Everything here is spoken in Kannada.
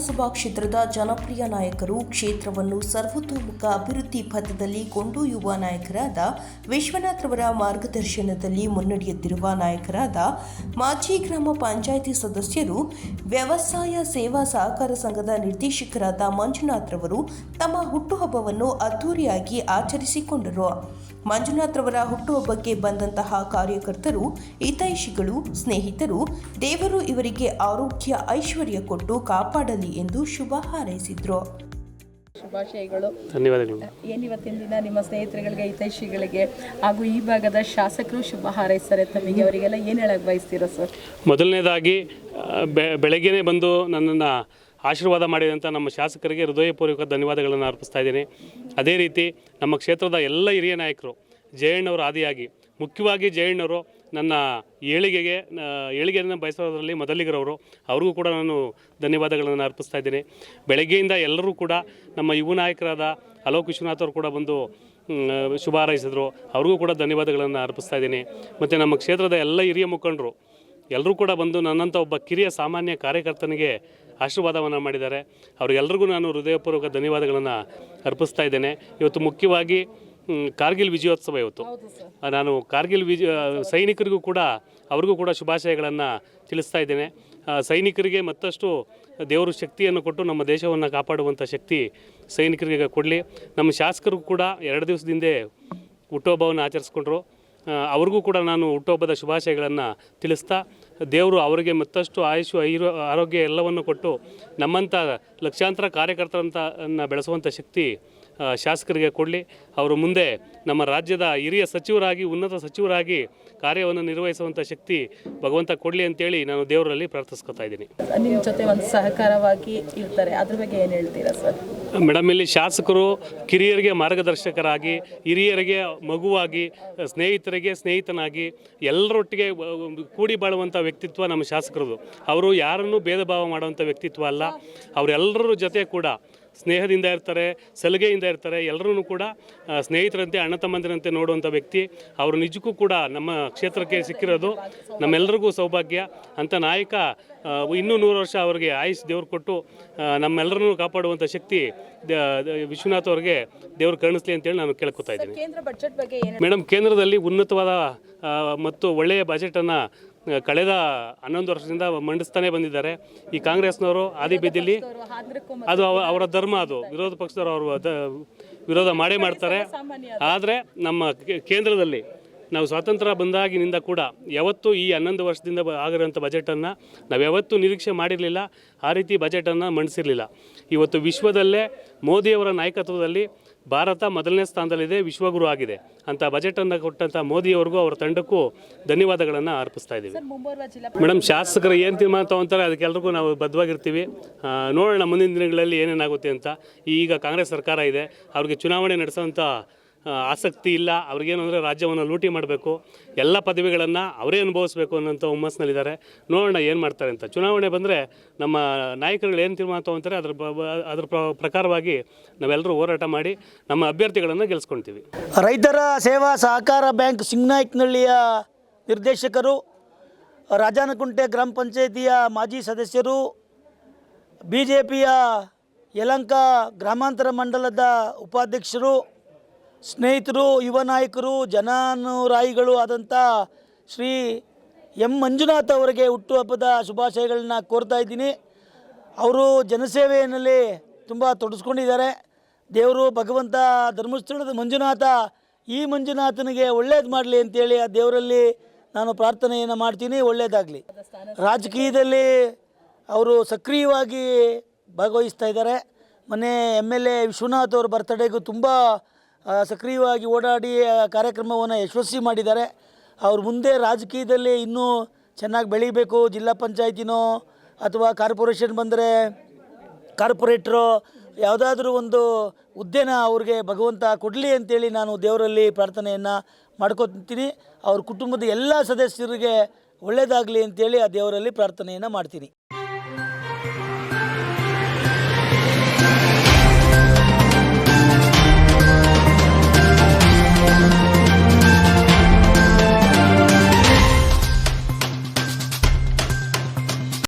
ವಿಧಾನಸಭಾ ಕ್ಷೇತ್ರದ ಜನಪ್ರಿಯ ನಾಯಕರು ಕ್ಷೇತ್ರವನ್ನು ಸರ್ವತೋಮುಖ ಅಭಿವೃದ್ಧಿ ಪಥದಲ್ಲಿ ಕೊಂಡೊಯ್ಯುವ ನಾಯಕರಾದ ವಿಶ್ವನಾಥ್ ರವರ ಮಾರ್ಗದರ್ಶನದಲ್ಲಿ ಮುನ್ನಡೆಯುತ್ತಿರುವ ನಾಯಕರಾದ ಮಾಜಿ ಗ್ರಾಮ ಪಂಚಾಯಿತಿ ಸದಸ್ಯರು, ವ್ಯವಸಾಯ ಸೇವಾ ಸಹಕಾರ ಸಂಘದ ನಿರ್ದೇಶಕರಾದ ಮಂಜುನಾಥ್ ರವರು ತಮ್ಮ ಹುಟ್ಟುಹಬ್ಬವನ್ನು ಅದ್ದೂರಿಯಾಗಿ ಆಚರಿಸಿಕೊಂಡರು. ಮಂಜುನಾಥ್ ರವರ ಹುಟ್ಟುಹಬ್ಬಕ್ಕೆ ಬಂದಂತಹ ಕಾರ್ಯಕರ್ತರು, ಹಿತೈಷಿಗಳು, ಸ್ನೇಹಿತರು, ದೇವರು ಇವರಿಗೆ ಆರೋಗ್ಯ ಐಶ್ವರ್ಯ ಕೊಟ್ಟು ಕಾಪಾಡಲಿ ಎಂದು ಶುಭ ಹಾರೈಸಿದ್ರು. ಶುಭಾಶಯಗಳು. ಧನ್ಯವಾದಗಳು. ಏನಿವತ್ತಿನ ದಿನ ನಿಮ್ಮ ಸ್ನೇಹಿತರುಗಳಿಗೆ ಹಿತೈಷಿಗಳಿಗೆ ಹಾಗೂ ಈ ಭಾಗದ ಶಾಸಕರು ಶುಭ ಹಾರೈಸ್ತಾರೆ ತಮಗೆ ಅವರಿಗೆಲ್ಲ ಏನು ಹೇಳಕ್ಕೆ ಬಯಸ್ತೀರಾ ಸರ್ ಮೊದಲನೇದಾಗಿ ಬೆ ಬೆಳಗ್ಗೆನೇ ಬಂದು ನನ್ನನ್ನು ಆಶೀರ್ವಾದ ಮಾಡಿದಂಥ ನಮ್ಮ ಶಾಸಕರಿಗೆ ಹೃದಯಪೂರ್ವಕ ಧನ್ಯವಾದಗಳನ್ನು ಅರ್ಪಿಸ್ತಾ ಇದ್ದೀನಿ. ಅದೇ ರೀತಿ ನಮ್ಮ ಕ್ಷೇತ್ರದ ಎಲ್ಲ ಹಿರಿಯ ನಾಯಕರು ಜಯಣ್ಣವರು ಆದಿಯಾಗಿ ಮುಖ್ಯವಾಗಿ ಜಯಣ್ಣವರು ನನ್ನ ಏಳಿಗೆಗೆ ಏಳಿಗೆಯನ್ನು ಬಯಸೋದ್ರಲ್ಲಿ ಮೊದಲಿಗರವರು, ಅವ್ರಿಗೂ ಕೂಡ ನಾನು ಧನ್ಯವಾದಗಳನ್ನು ಅರ್ಪಿಸ್ತಾ ಇದ್ದೀನಿ. ಬೆಳಗ್ಗೆಯಿಂದ ಎಲ್ಲರೂ ಕೂಡ ನಮ್ಮ ಯುವ ನಾಯಕರಾದ ಅಲೋಕ್ ವಿಶ್ವನಾಥ್ ಅವರು ಕೂಡ ಬಂದು ಶುಭ ಹಾರೈಸಿದ್ರು. ಅವ್ರಿಗೂ ಕೂಡ ಧನ್ಯವಾದಗಳನ್ನು ಅರ್ಪಿಸ್ತಾ ಇದ್ದೀನಿ. ಮತ್ತು ನಮ್ಮ ಕ್ಷೇತ್ರದ ಎಲ್ಲ ಹಿರಿಯ ಮುಖಂಡರು ಎಲ್ಲರೂ ಕೂಡ ಬಂದು ನನ್ನಂಥ ಒಬ್ಬ ಕಿರಿಯ ಸಾಮಾನ್ಯ ಕಾರ್ಯಕರ್ತನಿಗೆ ಆಶೀರ್ವಾದವನ್ನು ಮಾಡಿದ್ದಾರೆ. ಅವರಿಗೆಲ್ಲರಿಗೂ ನಾನು ಹೃದಯಪೂರ್ವಕ ಧನ್ಯವಾದಗಳನ್ನು ಅರ್ಪಿಸ್ತಾ ಇದ್ದೇನೆ. ಇವತ್ತು ಮುಖ್ಯವಾಗಿ ಕಾರ್ಗಿಲ್ ವಿಜಯೋತ್ಸವ ಇವತ್ತು. ನಾನು ಕಾರ್ಗಿಲ್ ವಿಜ ಸೈನಿಕರಿಗೂ ಕೂಡ ಅವ್ರಿಗೂ ಕೂಡ ಶುಭಾಶಯಗಳನ್ನು ತಿಳಿಸ್ತಾ ಇದ್ದೇನೆ. ಸೈನಿಕರಿಗೆ ಮತ್ತಷ್ಟು ದೇವರು ಶಕ್ತಿಯನ್ನು ಕೊಟ್ಟು ನಮ್ಮ ದೇಶವನ್ನು ಕಾಪಾಡುವಂಥ ಶಕ್ತಿ ಸೈನಿಕರಿಗೆ ಕೊಡಲಿ. ನಮ್ಮ ಶಾಸಕರಿಗೂ ಕೂಡ ಎರಡು ದಿವಸದಿಂದ ಹುಟ್ಟುಹಬ್ಬವನ್ನು ಆಚರಿಸ್ಕೊಂಡ್ರು. ಅವ್ರಿಗೂ ಕೂಡ ನಾನು ಹುಟ್ಟುಹಬ್ಬದ ಶುಭಾಶಯಗಳನ್ನು ತಿಳಿಸ್ತಾ ದೇವರು ಅವರಿಗೆ ಮತ್ತಷ್ಟು ಆಯುಷು ಐರು ಆರೋಗ್ಯ ಎಲ್ಲವನ್ನು ಕೊಟ್ಟು ನಮ್ಮಂಥ ಲಕ್ಷಾಂತರ ಕಾರ್ಯಕರ್ತರಂತ ಬೆಳೆಸುವಂಥ ಶಕ್ತಿ ಶಾಸಕರಿಗೆ ಕೊಡಲಿ. ಅವರು ಮುಂದೆ ನಮ್ಮ ರಾಜ್ಯದ ಹಿರಿಯ ಸಚಿವರಾಗಿ ಉನ್ನತ ಸಚಿವರಾಗಿ ಕಾರ್ಯವನ್ನು ನಿರ್ವಹಿಸುವಂಥ ಶಕ್ತಿ ಭಗವಂತ ಕೊಡಲಿ ಅಂತೇಳಿ ನಾನು ದೇವರಲ್ಲಿ ಪ್ರಾರ್ಥಿಸ್ಕೊತಾ ಇದ್ದೀನಿ. ನಿಮ್ಮ ಜೊತೆ ಒಂದು ಸಹಕಾರವಾಗಿ ಇರ್ತಾರೆ. ಅದ್ರ ಬಗ್ಗೆ ಏನು ಹೇಳ್ತೀರಾ ಸರ್? ಮೇಡಮ್ ಇಲ್ಲಿ ಶಾಸಕರು ಕಿರಿಯರಿಗೆ ಮಾರ್ಗದರ್ಶಕರಾಗಿ ಹಿರಿಯರಿಗೆ ಮಗುವಾಗಿ ಸ್ನೇಹಿತರಿಗೆ ಸ್ನೇಹಿತನಾಗಿ ಎಲ್ಲರೊಟ್ಟಿಗೆ ಕೂಡಿ ಬಾಳುವಂಥ ವ್ಯಕ್ತಿತ್ವ ನಮ್ಮ ಶಾಸಕರದು. ಅವರು ಯಾರನ್ನೂ ಭೇದ ಭಾವ ಮಾಡುವಂಥ ವ್ಯಕ್ತಿತ್ವ ಅಲ್ಲ. ಅವರೆಲ್ಲರ ಜೊತೆ ಕೂಡ ಸ್ನೇಹದಿಂದ ಇರ್ತಾರೆ ಸಲಿಗೆಯಿಂದ ಇರ್ತಾರೆ ಎಲ್ಲರೂ ಕೂಡ ಸ್ನೇಹಿತರಂತೆ ಅಣ್ಣ ತಮ್ಮಂದಿರಂತೆ ನೋಡುವಂಥ ವ್ಯಕ್ತಿ. ಅವರು ನಿಜಕ್ಕೂ ಕೂಡ ನಮ್ಮ ಕ್ಷೇತ್ರಕ್ಕೆ ಸಿಕ್ಕಿರೋದು ನಮ್ಮೆಲ್ಲರಿಗೂ ಸೌಭಾಗ್ಯ ಅಂಥ ನಾಯಕ ಇನ್ನೂ ನೂರು ವರ್ಷ ಅವರಿಗೆ ಆಯುಷ್ ದೇವ್ರು ಕೊಟ್ಟು ನಮ್ಮೆಲ್ಲರನ್ನೂ ಕಾಪಾಡುವಂಥ ಶಕ್ತಿ ವಿಶ್ವನಾಥ್ ಅವರಿಗೆ ದೇವ್ರು ಕರುಣಿಸ್ಲಿ ಅಂತೇಳಿ ನಾನು ಕೇಳ್ಕೊತಾ ಇದ್ದೀನಿ. ಮೇಡಮ್ ಕೇಂದ್ರದಲ್ಲಿ ಉನ್ನತವಾದ ಮತ್ತು ಒಳ್ಳೆಯ ಬಜೆಟನ್ನು ಕಳೆದ ಹನ್ನೊಂದು ವರ್ಷದಿಂದ ಮಂಡಿಸ್ತಾನೆ ಬಂದಿದ್ದಾರೆ. ಈ ಕಾಂಗ್ರೆಸ್ನವರು ಆದಿ ಬೀದಿಲಿ ಅದು ಅವರ ಧರ್ಮ ಅದು. ವಿರೋಧ ಪಕ್ಷದವರು ಅವರು ವಿರೋಧ ಮಾಡೇ ಮಾಡ್ತಾರೆ. ಆದರೆ ನಮ್ಮ ಕೇಂದ್ರದಲ್ಲಿ ನಾವು ಸ್ವಾತಂತ್ರ್ಯ ಬಂದಾಗಿನಿಂದ ಕೂಡ ಯಾವತ್ತೂ ಈ ಹನ್ನೊಂದು ವರ್ಷದಿಂದ ಆಗಿರೋಂಥ ಬಜೆಟನ್ನು ನಾವು ಯಾವತ್ತೂ ನಿರೀಕ್ಷೆ ಮಾಡಿರಲಿಲ್ಲ ಆ ರೀತಿ ಬಜೆಟನ್ನು ಮಂಡಿಸಿರಲಿಲ್ಲ. ಇವತ್ತು ವಿಶ್ವದಲ್ಲೇ ಮೋದಿಯವರ ನಾಯಕತ್ವದಲ್ಲಿ ಭಾರತ ಮೊದಲನೇ ಸ್ಥಾನದಲ್ಲಿದೆ ವಿಶ್ವಗುರು ಆಗಿದೆ. ಅಂತ ಬಜೆಟನ್ನು ಕೊಟ್ಟಂಥ ಮೋದಿಯವರಿಗೂ ಅವರ ತಂಡಕ್ಕೂ ಧನ್ಯವಾದಗಳನ್ನು ಅರ್ಪಿಸ್ತಾ ಇದ್ದೀವಿ. ಮೇಡಮ್ ಶಾಸಕರು ಏನು ತೀರ್ಮಾನ ತಗೊಂತಾರೆ ಅದಕ್ಕೆಲ್ರಿಗೂ ನಾವು ಬದ್ಧವಾಗಿರ್ತೀವಿ. ನೋಡೋಣ ಮುಂದಿನ ದಿನಗಳಲ್ಲಿ ಏನೇನಾಗುತ್ತೆ ಅಂತ. ಈಗ ಕಾಂಗ್ರೆಸ್ ಸರ್ಕಾರ ಇದೆ ಅವ್ರಿಗೆ ಚುನಾವಣೆ ನಡೆಸೋಂಥ ಆಸಕ್ತಿ ಇಲ್ಲ, ಅವ್ರಿಗೇನು ಅಂದರೆ ರಾಜ್ಯವನ್ನು ಲೂಟಿ ಮಾಡಬೇಕು, ಎಲ್ಲ ಪದವಿಗಳನ್ನು ಅವರೇ ಅನುಭವಿಸ್ಬೇಕು ಅನ್ನೋಂಥ ಹುಮ್ಮಸ್ನಲ್ಲಿದ್ದಾರೆ. ನೋಡೋಣ ಏನು ಮಾಡ್ತಾರೆ ಅಂತ. ಚುನಾವಣೆ ಬಂದರೆ ನಮ್ಮ ನಾಯಕರುಗಳು ಏನು ತೀರ್ಮಾನ ತೊಗೊತಾರೆ, ಅದ್ರ ಅದ್ರ ಪ್ರಕಾರವಾಗಿ ನಾವೆಲ್ಲರೂ ಹೋರಾಟ ಮಾಡಿ ನಮ್ಮ ಅಭ್ಯರ್ಥಿಗಳನ್ನು ಗೆಲ್ಸ್ಕೊಳ್ತೀವಿ ರೈತರ ಸೇವಾ ಸಹಕಾರ ಬ್ಯಾಂಕ್ ಸಿಂಗ್ನಾಯ್ಕನಹಳ್ಳಿಯ ನಿರ್ದೇಶಕರು, ರಾಜಾನಕುಂಟೆ ಗ್ರಾಮ ಪಂಚಾಯಿತಿಯ ಮಾಜಿ ಸದಸ್ಯರು ಬಿ ಜೆ ಪಿಯ ಯಲಂಕ ಗ್ರಾಮಾಂತರ ಮಂಡಲದ ಉಪಾಧ್ಯಕ್ಷರು ಸ್ನೇಹಿತರು, ಯುವ ನಾಯಕರು, ಜನಾನುರಾಯಿಗಳು ಆದಂಥ ಶ್ರೀ ಎಂ ಮಂಜುನಾಥ್ ಅವರಿಗೆ ಹುಟ್ಟುಹಬ್ಬದ ಶುಭಾಶಯಗಳನ್ನ ಕೋರ್ತಾ ಇದ್ದೀನಿ. ಅವರು ಜನಸೇವೆಯಲ್ಲಿ ತುಂಬ ತೊಡಸ್ಕೊಂಡಿದ್ದಾರೆ. ದೇವರು ಭಗವಂತ ಧರ್ಮಸ್ಥಳದ ಮಂಜುನಾಥ, ಈ ಮಂಜುನಾಥನಿಗೆ ಒಳ್ಳೇದು ಮಾಡಲಿ ಅಂತೇಳಿ ಆ ದೇವರಲ್ಲಿ ನಾನು ಪ್ರಾರ್ಥನೆಯನ್ನು ಮಾಡ್ತೀನಿ ಒಳ್ಳೆಯದಾಗಲಿ ರಾಜಕೀಯದಲ್ಲಿ ಅವರು ಸಕ್ರಿಯವಾಗಿ ಭಾಗವಹಿಸ್ತಾ ಇದ್ದಾರೆ. ಮೊನ್ನೆ ಎಂ ಎಲ್ ಎ ವಿಶ್ವನಾಥ್ ಅವ್ರ ಬರ್ತಡೇಗೂ ತುಂಬ ಸಕ್ರಿಯವಾಗಿ ಓಡಾಡಿ ಕಾರ್ಯಕ್ರಮವನ್ನು ಯಶಸ್ವಿ ಮಾಡಿದ್ದಾರೆ. ಅವ್ರ ಮುಂದೆ ರಾಜಕೀಯದಲ್ಲಿ ಇನ್ನೂ ಚೆನ್ನಾಗಿ ಬೆಳೀಬೇಕು. ಜಿಲ್ಲಾ ಪಂಚಾಯತಿನೋ ಅಥವಾ ಕಾರ್ಪೊರೇಷನ್ ಬಂದರೆ ಕಾರ್ಪೊರೇಟ್ರು, ಯಾವುದಾದ್ರೂ ಒಂದು ಹುದ್ದೆನ ಅವ್ರಿಗೆ ಭಗವಂತ ಕೊಡಲಿ ಅಂತೇಳಿ ನಾನು ದೇವರಲ್ಲಿ ಪ್ರಾರ್ಥನೆಯನ್ನು ಮಾಡ್ಕೊತೀನಿ. ಅವ್ರ ಕುಟುಂಬದ ಎಲ್ಲ ಸದಸ್ಯರಿಗೆ ಒಳ್ಳೆಯದಾಗಲಿ ಅಂತೇಳಿ ಆ ದೇವರಲ್ಲಿ ಪ್ರಾರ್ಥನೆಯನ್ನು ಮಾಡ್ತೀನಿ.